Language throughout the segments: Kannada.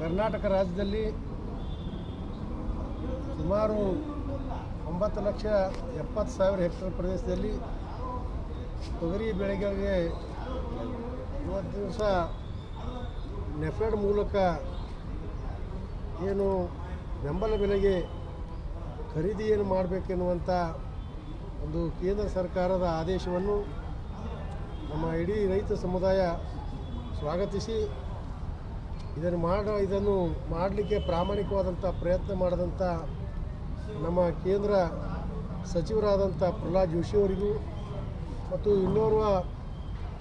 ಕರ್ನಾಟಕ ರಾಜ್ಯದಲ್ಲಿ ಸುಮಾರು ಒಂಬತ್ತು ಲಕ್ಷ ಎಪ್ಪತ್ತು ಸಾವಿರ ಹೆಕ್ಟೇರ್ ಪ್ರದೇಶದಲ್ಲಿ ತೊಗರಿ ಬೆಳೆಗಳಿಗೆ ಇವತ್ತು ದಿವಸ ನೆಫೆಡ್ ಮೂಲಕ ಏನು ಬೆಂಬಲ ಬೆಲೆಗೆ ಖರೀದಿ ಏನು ಮಾಡಬೇಕೆನ್ನುವಂಥ ಒಂದು ಕೇಂದ್ರ ಸರ್ಕಾರದ ಆದೇಶವನ್ನು ನಮ್ಮ ಇಡೀ ರೈತ ಸಮುದಾಯ ಸ್ವಾಗತಿಸಿ ಇದನ್ನು ಮಾಡ, ಇದನ್ನು ಮಾಡಲಿಕ್ಕೆ ಪ್ರಾಮಾಣಿಕವಾದಂಥ ಪ್ರಯತ್ನ ಮಾಡಿದಂಥ ನಮ್ಮ ಕೇಂದ್ರ ಸಚಿವರಾದಂಥ ಪ್ರಹ್ಲಾದ್ ಜೋಶಿ ಅವರಿಗೂ ಮತ್ತು ಇನ್ನೋರ್ವ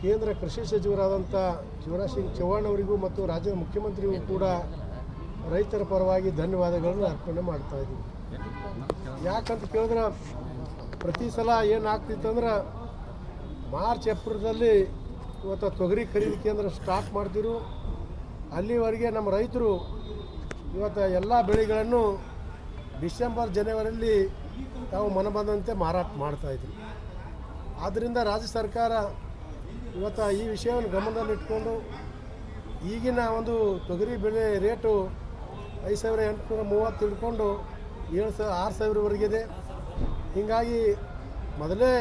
ಕೇಂದ್ರ ಕೃಷಿ ಸಚಿವರಾದಂಥ ಶಿವರಾಜ್ ಸಿಂಗ್ ಚೌಹಾಣ್ ಅವರಿಗೂ ಮತ್ತು ರಾಜ್ಯದ ಮುಖ್ಯಮಂತ್ರಿಗೂ ಕೂಡ ರೈತರ ಪರವಾಗಿ ಧನ್ಯವಾದಗಳನ್ನು ಅರ್ಪಣೆ ಮಾಡ್ತಾ ಇದ್ದೀವಿ ಯಾಕಂತ ಕೇಳಿದ್ರೆ ಪ್ರತಿ ಸಲ ಏನಾಗ್ತಿತ್ತಂದ್ರೆ ಮಾರ್ಚ್ ಏಪ್ರಿಲ್ದಲ್ಲಿ ಇವತ್ತು ತೊಗರಿ ಖರೀದಿ ಕೇಂದ್ರ ಸ್ಟಾರ್ಟ್ ಮಾಡ್ತಿರು ಅಲ್ಲಿವರೆಗೆ ನಮ್ಮ ರೈತರು ಇವತ್ತು ಎಲ್ಲ ಬೆಳೆಗಳನ್ನು ಡಿಸೆಂಬರ್, ಜನವರಿಯಲ್ಲಿ ತಾವು ಮನಬಂದಂತೆ ಮಾರಾಟ ಮಾಡ್ತಾಯಿದ್ರು ಆದ್ದರಿಂದ ರಾಜ್ಯ ಸರ್ಕಾರ ಇವತ್ತು ಈ ವಿಷಯವನ್ನು ಗಮನದಲ್ಲಿಟ್ಕೊಂಡು ಈಗಿನ ಒಂದು ತೊಗರಿ ಬೆಳೆ ರೇಟು ಐದು ಸಾವಿರ ಎಂಟುನೂರ ಮೂವತ್ತು ಹಿಡ್ಕೊಂಡು ಏಳು ಸಾವಿರ ಆರು ಸಾವಿರವರೆಗಿದೆ ಹೀಗಾಗಿ ಮೊದಲೇ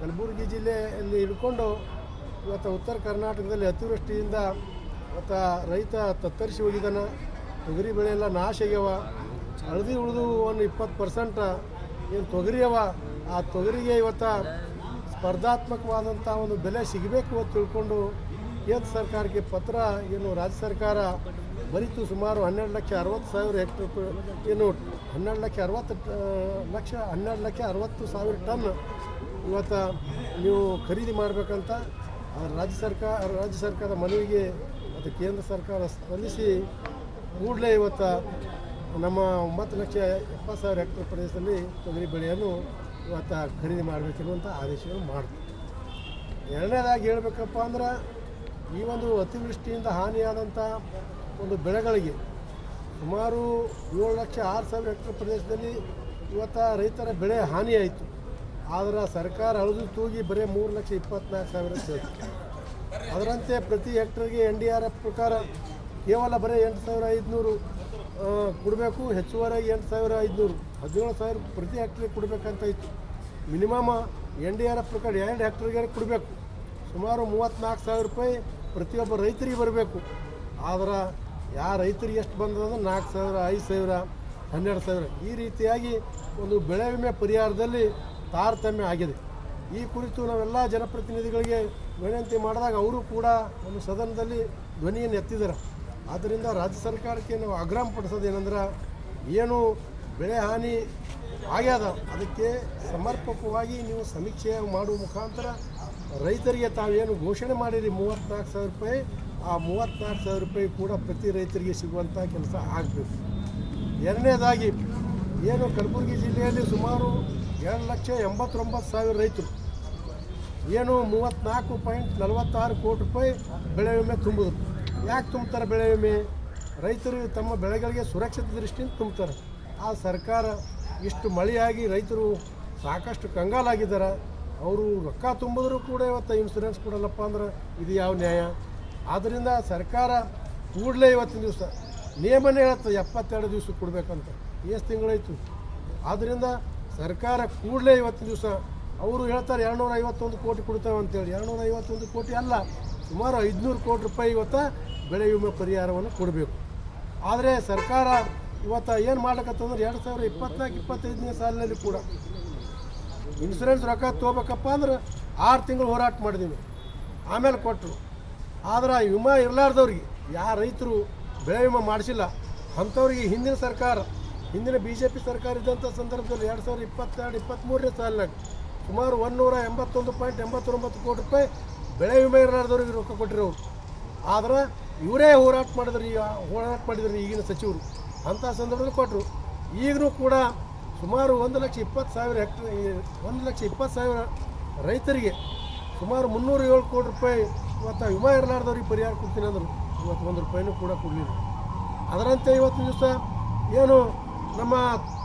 ಕಲಬುರಗಿ ಜಿಲ್ಲೆಯಲ್ಲಿ ಹಿಡ್ಕೊಂಡು ಇವತ್ತು ಉತ್ತರ ಕರ್ನಾಟಕದಲ್ಲಿ ಅತಿವೃಷ್ಟಿಯಿಂದ ಇವತ್ತು ರೈತ ತತ್ತರಿಸಿ ಹೋಗಿದ್ದಾನೆ ತೊಗರಿ ಬೆಳೆ ಎಲ್ಲ ನಾಶ ಆಗ್ಯವ. ಹಳದಿ ಉಳಿದು ಒಂದು ಇಪ್ಪತ್ತು ಪರ್ಸೆಂಟ್ ಏನು ತೊಗರಿ ಅವ. ಆ ತೊಗರಿಗೆ ಇವತ್ತು ಸ್ಪರ್ಧಾತ್ಮಕವಾದಂಥ ಒಂದು ಬೆಲೆ ಸಿಗಬೇಕು ಅಂತ ತಿಳ್ಕೊಂಡು ಕೇಂದ್ರ ಸರ್ಕಾರಕ್ಕೆ ಪತ್ರ ಏನು ರಾಜ್ಯ ಸರ್ಕಾರ ಬರೀತು ಸುಮಾರು ಹನ್ನೆರಡು ಲಕ್ಷ ಅರವತ್ತು ಸಾವಿರ ಹೆಕ್ಟರ್ ಏನು ಹನ್ನೆರಡು ಲಕ್ಷ ಅರವತ್ತು ಲಕ್ಷ ಹನ್ನೆರಡು ಲಕ್ಷ ಅರವತ್ತು ಸಾವಿರ ಟನ್ ಇವತ್ತು ನೀವು ಖರೀದಿ ಮಾಡಬೇಕಂತ ರಾಜ್ಯ ಸರ್ಕಾರ, ರಾಜ್ಯ ಸರ್ಕಾರದ ಮನವಿಗೆ ಮತ್ತು ಕೇಂದ್ರ ಸರ್ಕಾರ ಸ್ಪಂದಿಸಿ ಕೂಡಲೇ ಇವತ್ತು ನಮ್ಮ ಒಂಬತ್ತು ಲಕ್ಷ ಎಪ್ಪತ್ತು ಸಾವಿರ ಹೆಕ್ಟರ್ ಪ್ರದೇಶದಲ್ಲಿ ತೊಗರಿ ಬೆಳೆಯನ್ನು ಇವತ್ತು ಖರೀದಿ ಮಾಡಬೇಕೆನ್ನುವಂಥ ಆದೇಶವನ್ನು ಮಾಡಿತು ಎರಡನೇದಾಗಿ ಹೇಳಬೇಕಪ್ಪ ಅಂದ್ರೆ ಈ ಒಂದು ಅತಿವೃಷ್ಟಿಯಿಂದ ಹಾನಿಯಾದಂಥ ಒಂದು ಬೆಳೆಗಳಿಗೆ ಸುಮಾರು ಏಳು ಲಕ್ಷ ಆರು ಸಾವಿರ ಹೆಕ್ಟರ್ ಪ್ರದೇಶದಲ್ಲಿ ಇವತ್ತು ರೈತರ ಬೆಳೆ ಹಾನಿಯಾಯಿತು. ಆದರೆ ಸರ್ಕಾರ ಅಳದು ತೂಗಿ ಬರೀ ಮೂರು ಲಕ್ಷ ಇಪ್ಪತ್ನಾಲ್ಕು ಸಾವಿರ ಅದರಂತೆ ಪ್ರತಿ ಹೆಕ್ಟರ್ಗೆ ಎನ್ ಡಿ ಆರ್ ಎಫ್ ಪ್ರಕಾರ ಕೇವಲ ಬರೀ ಎಂಟು ಸಾವಿರ ಐದುನೂರು ಕೊಡಬೇಕು ಹೆಚ್ಚುವರಿಯಾಗಿ ಎಂಟು ಸಾವಿರ ಐದುನೂರು, ಹದಿನೇಳು ಸಾವಿರ ಪ್ರತಿ ಹೆಕ್ಟರ್ಗೆ ಕೊಡಬೇಕಂತ ಇತ್ತು. Minimum N D R F ಪ್ರಕಾರ ಎರಡು ಹೆಕ್ಟರ್ಗೆ ಕೊಡಬೇಕು. ಸುಮಾರು ಮೂವತ್ತ್ನಾಲ್ಕು ಸಾವಿರ ರೂಪಾಯಿ ಪ್ರತಿಯೊಬ್ಬ ರೈತರಿಗೆ ಬರಬೇಕು. ಆದ್ರೆ ಯಾವ ರೈತರಿಗೆ ಎಷ್ಟು ಬಂದದಂದ್ರೆ ನಾಲ್ಕು ಸಾವಿರ, ಐದು ಸಾವಿರ, ಹನ್ನೆರಡು ಸಾವಿರ ಈ ರೀತಿಯಾಗಿ ಒಂದು ಬೆಳೆ ವಿಮೆ ಪರಿಹಾರದಲ್ಲಿ ತಾರತಮ್ಯ ಆಗಿದೆ. ಈ ಕುರಿತು ನಾವೆಲ್ಲ ಜನಪ್ರತಿನಿಧಿಗಳಿಗೆ ವಿನಂತಿ ಮಾಡಿದಾಗ ಅವರು ಕೂಡ ಒಂದು ಸದನದಲ್ಲಿ ಧ್ವನಿಯನ್ನು ಎತ್ತಿದ್ದಾರೆ ಆದ್ದರಿಂದ ರಾಜ್ಯ ಸರ್ಕಾರಕ್ಕೆ ನಾವು ಆಗ್ರಹ ಪಡಿಸೋದೇನೆಂದ್ರೆ ಏನು ಬೆಳೆ ಹಾನಿ ಆಗ್ಯದ, ಅದಕ್ಕೆ ಸಮರ್ಪಕವಾಗಿ ನೀವು ಸಮೀಕ್ಷೆ ಮಾಡುವ ಮುಖಾಂತರ ರೈತರಿಗೆ ತಾವೇನು ಘೋಷಣೆ ಮಾಡಿರಿ ಮೂವತ್ತ್ನಾಲ್ಕು ಸಾವಿರ ರೂಪಾಯಿ, ಆ ಮೂವತ್ತ್ನಾಲ್ಕು ಸಾವಿರ ರೂಪಾಯಿ ಕೂಡ ಪ್ರತಿ ರೈತರಿಗೆ ಸಿಗುವಂಥ ಕೆಲಸ ಆಗಬೇಕು. ಎರಡನೇದಾಗಿ, ಏನು ಕಲಬುರಗಿ ಜಿಲ್ಲೆಯಲ್ಲಿ ಸುಮಾರು ಎರಡು ಲಕ್ಷ ಎಂಬತ್ತೊಂಬತ್ತು ಸಾವಿರ ರೈತರು. ಏನು ಮೂವತ್ತ್ನಾಲ್ಕು ಪಾಯಿಂಟ್ ನಲವತ್ತಾರು ಕೋಟಿ ರೂಪಾಯಿ ಬೆಳೆ ವಿಮೆ ತುಂಬಿದ್ರು ಯಾಕೆ ತುಂಬ್ತಾರೆ ಬೆಳೆ ವಿಮೆ? ರೈತರು ತಮ್ಮ ಬೆಳೆಗಳಿಗೆ ಸುರಕ್ಷಿತ ದೃಷ್ಟಿಯಿಂದ ತುಂಬ್ತಾರೆ. ಆ ಸರ್ಕಾರ ಇಷ್ಟು ಮಳೆಯಾಗಿ ರೈತರು ಸಾಕಷ್ಟು ಕಂಗಾಲಾಗಿದ್ದಾರೆ. ಅವರು ರೊಕ್ಕ ತುಂಬಿದ್ರು ಕೂಡ ಇವತ್ತು ಇನ್ಸೂರೆನ್ಸ್ ಕೊಡಲ್ಲಪ್ಪ ಅಂದ್ರೆ ಇದು ಯಾವ ನ್ಯಾಯ? ಆದ್ದರಿಂದ ಸರ್ಕಾರ ಕೂಡಲೇ ಇವತ್ತಿನ ದಿವಸ ನಿಯಮನೇ ಹೇಳುತ್ತೆ ಎಪ್ಪತ್ತೆರಡು ದಿವಸ ಕೊಡಬೇಕಂತ. ಎಷ್ಟು ತಿಂಗಳಾಯಿತು? ಆದ್ದರಿಂದ ಸರ್ಕಾರ ಕೂಡಲೇ ಇವತ್ತಿನ ದಿವಸ, ಅವರು ಹೇಳ್ತಾರೆ ಎರಡುನೂರ ಐವತ್ತೊಂದು ಕೋಟಿ ಕೊಡ್ತೇವೆ ಅಂತೇಳಿ. ಎರಡುನೂರ ಐವತ್ತೊಂದು ಕೋಟಿ ಅಲ್ಲ, ಸುಮಾರು ಐದುನೂರು ಕೋಟಿ ರೂಪಾಯಿ ಇವತ್ತು ಬೆಳೆ ವಿಮೆ ಪರಿಹಾರವನ್ನು ಕೊಡಬೇಕು. ಆದರೆ ಸರ್ಕಾರ ಇವತ್ತು ಏನು ಮಾಡ್ಲಿಕ್ಕತ್ತಂದ್ರೆ ಎರಡು ಸಾವಿರ ಇಪ್ಪತ್ನಾಲ್ಕು, ಇಪ್ಪತ್ತೈದನೇ ಸಾಲಿನಲ್ಲಿ ಕೂಡ ಇನ್ಸೂರೆನ್ಸ್ ರೊಕ್ಕ ತೊಗೋಬೇಕಪ್ಪ ಅಂದ್ರೆ ಆರು ತಿಂಗಳು ಹೋರಾಟ ಮಾಡಿದ್ದೀವಿ ಆಮೇಲೆ ಕೊಟ್ಟರು ಆದ್ರೆ ವಿಮಾ ಇರಲಾರ್ದವ್ರಿಗೆ ಯಾವ ರೈತರು ಬೆಳೆ ವಿಮೆ ಮಾಡಿಸಿಲ್ಲ, ಅಂಥವ್ರಿಗೆ ಹಿಂದಿನ ಸರ್ಕಾರ ಹಿಂದಿನ ಬಿ ಜೆ ಪಿ ಸರ್ಕಾರ ಇದ್ದಂಥ ಸಂದರ್ಭದಲ್ಲಿ ಎರಡು ಸಾವಿರದ ಇಪ್ಪತ್ತೆರಡು, ಇಪ್ಪತ್ತ್ಮೂರನೇ ಸಾಲಿನಾಗ ಸುಮಾರು ಒಂದೂರ ಎಂಬತ್ತೊಂದು ಪಾಯಿಂಟ್ ಎಂಬತ್ತೊಂಬತ್ತು ಕೋಟಿ ರೂಪಾಯಿ ಬೆಳೆ ವಿಮೆ ಇರಲಾರ್ದವ್ರಿಗೆ ರೊಕ್ಕ ಕೊಟ್ಟಿರೋರು. ಆದ್ರೆ ಇವರೇ ಹೋರಾಟ ಮಾಡಿದ್ರಿ ಹೋರಾಟ ಮಾಡಿದ್ರಿ ಈಗಿನ ಸಚಿವರು. ಅಂಥ ಸಂದರ್ಭದಲ್ಲಿ ಕೊಟ್ಟರು ಈಗಲೂ ಕೂಡ ಸುಮಾರು ಒಂದು ಲಕ್ಷ ಇಪ್ಪತ್ತು ಸಾವಿರ ಹೆಕ್ಟರ್ ಒಂದು ಲಕ್ಷ ಇಪ್ಪತ್ತು ಸಾವಿರ ರೈತರಿಗೆ ಸುಮಾರು ಮುನ್ನೂರ ಏಳು ಕೋಟಿ ರೂಪಾಯಿ ಇವತ್ತು ವಿಮಾ ಇರಲಾರ್ದವ್ರಿಗೆ ಪರಿಹಾರ ಕೊಡ್ತೀನಿ ಅಂದರು. ಇವತ್ತು ಒಂದು ರೂಪಾಯಿನೂ ಕೂಡ ಕೊಡಲಿಲ್ಲ. ಅದರಂತೆ ಇವತ್ತು ದಿವಸ ಏನು ನಮ್ಮ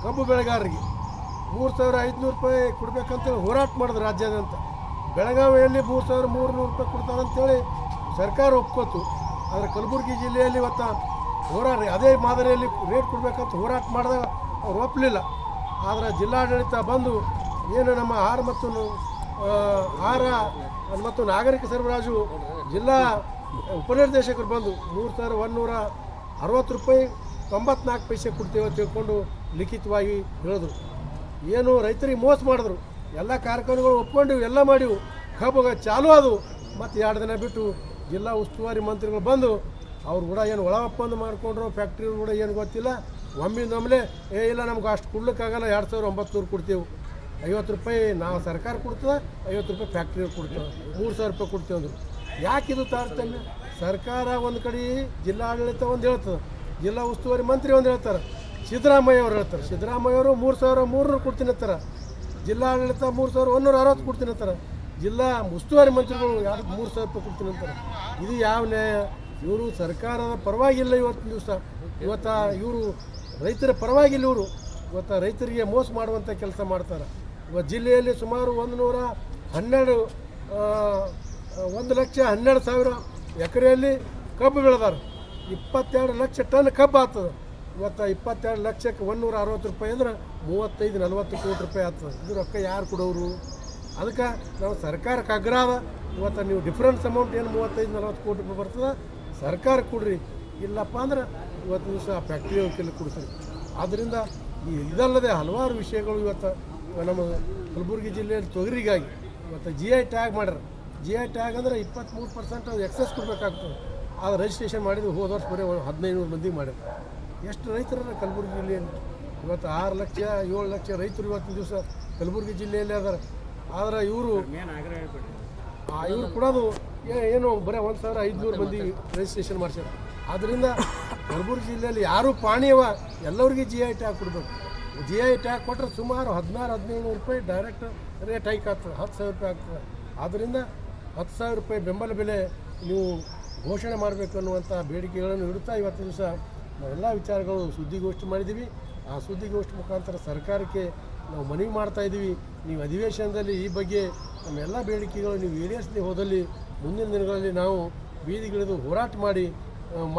ಕಬ್ಬು ಬೆಳೆಗಾರರಿಗೆ ಮೂರು ಸಾವಿರ ಐದುನೂರು ರೂಪಾಯಿ ಕೊಡಬೇಕಂತೇಳಿ ಹೋರಾಟ ಮಾಡಿದ್ರು ರಾಜ್ಯಾದ್ಯಂತ. ಬೆಳಗಾವಿಯಲ್ಲಿ ಮೂರು ಸಾವಿರ ಮೂರು ನೂರು ರೂಪಾಯಿ ಕೊಡ್ತಾರಂತೇಳಿ ಸರ್ಕಾರ ಒಪ್ಕೋತು ಆದರೆ ಕಲಬುರಗಿ ಜಿಲ್ಲೆಯಲ್ಲಿ ಇವತ್ತು ಹೋರಾಟ ಅದೇ ಮಾದರಿಯಲ್ಲಿ ರೇಟ್ ಕೊಡಬೇಕಂತ ಹೋರಾಟ ಮಾಡಿದಾಗ ಅವ್ರು ಒಪ್ಪಲಿಲ್ಲ ಆದರೆ ಜಿಲ್ಲಾಡಳಿತ ಬಂದು ಏನು ನಮ್ಮ ಆಹಾರ ಮತ್ತು ಆಹಾರ ಮತ್ತು ನಾಗರಿಕ ಸರಬರಾಜು ಜಿಲ್ಲಾ ಉಪನಿರ್ದೇಶಕರು ಬಂದು ಮೂರು ಸಾವಿರ ಒಂದುನೂರ ಅರವತ್ತು ರೂಪಾಯಿ ತೊಂಬತ್ನಾಲ್ಕು ಪೈಸೆ ಕೊಡ್ತೇವೆ ಅಂತ ತಿಳ್ಕೊಂಡು ಲಿಖಿತವಾಗಿ ಹೇಳಿದ್ರು. ಏನು ರೈತರಿಗೆ ಮೋಸ ಮಾಡಿದ್ರು. ಎಲ್ಲ ಕಾರ್ಖಾನೆಗಳು ಒಪ್ಕೊಂಡಿವು ಎಲ್ಲ ಮಾಡಿವು. ಕಬ್ಬು ಚಾಲು ಅದು ಮತ್ತು ಎರಡು ದಿನ ಬಿಟ್ಟು ಜಿಲ್ಲಾ ಉಸ್ತುವಾರಿ ಮಂತ್ರಿಗಳು ಬಂದು ಅವ್ರು ಕೂಡ ಏನು ಒಳ ಒಪ್ಪಂದ ಮಾಡಿಕೊಂಡ್ರು ಫ್ಯಾಕ್ಟ್ರಿ ಕೂಡ ಏನು ಗೊತ್ತಿಲ್ಲ. ಒಮ್ಮಿಂದ ಒಮ್ಮೆಲೆ ಏ ಇಲ್ಲ ನಮ್ಗೆ ಅಷ್ಟು ಕೊಡ್ಲಿಕ್ಕಾಗಲ್ಲ, ಎರಡು ಸಾವಿರ ಒಂಬತ್ತು ಕೊಡ್ತೇವೆ. ಐವತ್ತು ರೂಪಾಯಿ ನಾವು ಸರ್ಕಾರ ಕೊಡ್ತದೆ, ಐವತ್ತು ರೂಪಾಯಿ ಫ್ಯಾಕ್ಟ್ರಿ ಕೊಡ್ತೇವೆ ಮೂರು ಸಾವಿರ ರೂಪಾಯಿ ಕೊಡ್ತೇವೆ ಅಂದರು. ಯಾಕಿದು ತಾರತಮ್ಯ? ಸರ್ಕಾರ ಒಂದು ಕಡೆ ಜಿಲ್ಲಾಡಳಿತ ಒಂದು ಹೇಳ್ತದೆ. ಜಿಲ್ಲಾ ಉಸ್ತುವಾರಿ ಮಂತ್ರಿ ಒಂದು ಹೇಳ್ತಾರೆ. ಸಿದ್ದರಾಮಯ್ಯ ಅವ್ರು ಹೇಳ್ತಾರೆ. ಸಿದ್ದರಾಮಯ್ಯ ಅವರು ಮೂರು ಸಾವಿರ ಮೂರ್ನೂರು ಕೊಡ್ತೀನಿ ಅಂತಾರೆ. ಜಿಲ್ಲಾಡಳಿತ ಮೂರು ಸಾವಿರ ಒಂದೂರ ಅರವತ್ತು ಕೊಡ್ತೀನಿ ಅಂತಾರೆ. ಜಿಲ್ಲಾ ಉಸ್ತುವಾರಿ ಮಂತ್ರಿಗಳು ಯಾರು ಮೂರು ಸಾವಿರ ರೂಪಾಯಿ ಕೊಡ್ತೀನಿ ಅಂತಾರೆ. ಇದು ಯಾವ ನ್ಯಾಯ? ಇವರು ಸರ್ಕಾರದ ಪರವಾಗಿಲ್ಲ ಇವತ್ತಿನ ದಿವಸ. ಇವತ್ತ ಇವರು ರೈತರ ಪರವಾಗಿಲ್ಲ ಇವರು. ಇವತ್ತು ರೈತರಿಗೆ ಮೋಸ ಮಾಡುವಂಥ ಕೆಲಸ ಮಾಡ್ತಾರೆ. ಇವತ್ತು ಜಿಲ್ಲೆಯಲ್ಲಿ ಸುಮಾರು ಒಂದು ನೂರ ಹನ್ನೆರಡು ಒಂದು ಲಕ್ಷ ಹನ್ನೆರಡು ಸಾವಿರ ಎಕರೆಯಲ್ಲಿ ಕಬ್ಬು ಬೆಳೆದಾರೆ. ಇಪ್ಪತ್ತೆರಡು ಲಕ್ಷ ಟನ್ ಕಬ್ಬು ಆಗ್ತದೆ. ಇವತ್ತು ಇಪ್ಪತ್ತೆರಡು ಲಕ್ಷಕ್ಕೆ ಒಂದೂರ ಅರವತ್ತು ರೂಪಾಯಿ ಅಂದ್ರೆ ಮೂವತ್ತೈದು, ನಲ್ವತ್ತು ಕೋಟಿ ರೂಪಾಯಿ ಆಗ್ತದೆ. ಇದು ರೊಕ್ಕ ಯಾರು ಕೊಡೋರು? ಅದಕ್ಕೆ ನಾವು ಸರ್ಕಾರಕ್ಕೆ ಅಗ್ರಹ ಇವತ್ತು ನೀವು ಡಿಫ್ರೆನ್ಸ್ ಅಮೌಂಟ್ ಏನು ಮೂವತ್ತೈದು, ನಲ್ವತ್ತು ಕೋಟಿ ರೂಪಾಯಿ ಬರ್ತದೆ? ಸರ್ಕಾರ ಕೊಡ್ರಿ. ಇಲ್ಲಪ್ಪ ಅಂದ್ರೆ ಇವತ್ತು ದಿವಸ ಫ್ಯಾಕ್ಟ್ರಿ ಅವಕ್ಕೆಲ್ಲ ಕೊಡ್ತೀರಿ. ಆದ್ದರಿಂದ ಈ ಇದಲ್ಲದೆ ಹಲವಾರು ವಿಷಯಗಳು ಇವತ್ತು ನಮ್ಮ ಕಲಬುರಗಿ ಜಿಲ್ಲೆಯಲ್ಲಿ ತೊಗರಿಗಾಗಿ ಇವತ್ತು ಜಿ ಐ ಟ್ಯಾಗ್ ಮಾಡ್ಯಾರ. ಜಿ ಐ ಟ್ಯಾಗ್ ಅಂದರೆ ಇಪ್ಪತ್ತ್ಮೂರು ಪರ್ಸೆಂಟ್ ಎಕ್ಸಸ್ ಕೊಡಬೇಕಾಗ್ತದೆ. ಅದು ರಿಜಿಸ್ಟ್ರೇಷನ್ ಮಾಡಿದ್ದು ಹೋದ ವರ್ಷ ಬರೀ ಹದಿನೈದು ಮಂದಿಗೆ ಮಾಡಿದ್ರು. ಎಷ್ಟು ರೈತರಲ್ಲ ಕಲಬುರಗಿ ಜಿಲ್ಲೆಯಲ್ಲಿ ಇವತ್ತು ಆರು ಲಕ್ಷ, ಏಳು ಲಕ್ಷ ರೈತರು ಇವತ್ತಿನ ದಿವಸ ಕಲಬುರಗಿ ಜಿಲ್ಲೆಯಲ್ಲಿ ಅದಾರ. ಆದರೆ ಇವರು ಇವರು ಕೊಡೋದು ಏನು ಬರೀ ಒಂದು ಸಾವಿರ ಐದುನೂರು ಮಂದಿ ರಿಜಿಸ್ಟ್ರೇಷನ್ ಮಾಡ್ಸ್ಯಾರ ಆದ್ದರಿಂದ ಕಲಬುರಗಿ ಜಿಲ್ಲೆಯಲ್ಲಿ ಯಾರು ಪಾಣಿಯವ, ಎಲ್ಲರಿಗೂ ಜಿ ಐ ಟ್ಯಾಗ್ ಕೊಡಬೇಕು. ಜಿ ಐ ಟ್ಯಾಗ್ ಕೊಟ್ಟರೆ ಸುಮಾರು ಹದಿನಾರು ಹದಿನೇಳು ನೂರು ರೂಪಾಯಿ ಡೈರೆಕ್ಟ್ ರೇಟ್ ಹೈಕ್ ಆಗ್ತದೆ, ಹತ್ತು ಸಾವಿರ ರೂಪಾಯಿ ಆಗ್ತದೆ. ಆದ್ದರಿಂದ ಹತ್ತು ಸಾವಿರ ರೂಪಾಯಿ ಬೆಂಬಲ ಬೆಲೆ ನೀವು ಘೋಷಣೆ ಮಾಡಬೇಕು ಅನ್ನುವಂಥ ಬೇಡಿಕೆಗಳನ್ನು ಇಡುತ್ತಾ ಇವತ್ತು ದಿವಸ ನಾವೆಲ್ಲ ವಿಚಾರಗಳು ಸುದ್ದಿಗೋಷ್ಠಿ ಮಾಡಿದ್ದೀವಿ. ಆ ಸುದ್ದಿಗೋಷ್ಠಿ ಮುಖಾಂತರ ಸರ್ಕಾರಕ್ಕೆ ನಾವು ಮನವಿ ಮಾಡ್ತಾ ಇದ್ದೀವಿ. ನೀವು ಅಧಿವೇಶನದಲ್ಲಿ ಈ ಬಗ್ಗೆ ನಮ್ಮೆಲ್ಲ ಬೇಡಿಕೆಗಳು ನೀವು ಈಡೇರಿಸದೆ ಹೋದಲ್ಲಿ ಮುಂದಿನ ದಿನಗಳಲ್ಲಿ ನಾವು ಬೀದಿಗಿಳಿದು ಹೋರಾಟ ಮಾಡಿ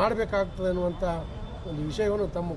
ಮಾಡಬೇಕಾಗ್ತದೆ ಅನ್ನುವಂಥ ಒಂದು ವಿಷಯವನ್ನು ತಮ್ಮ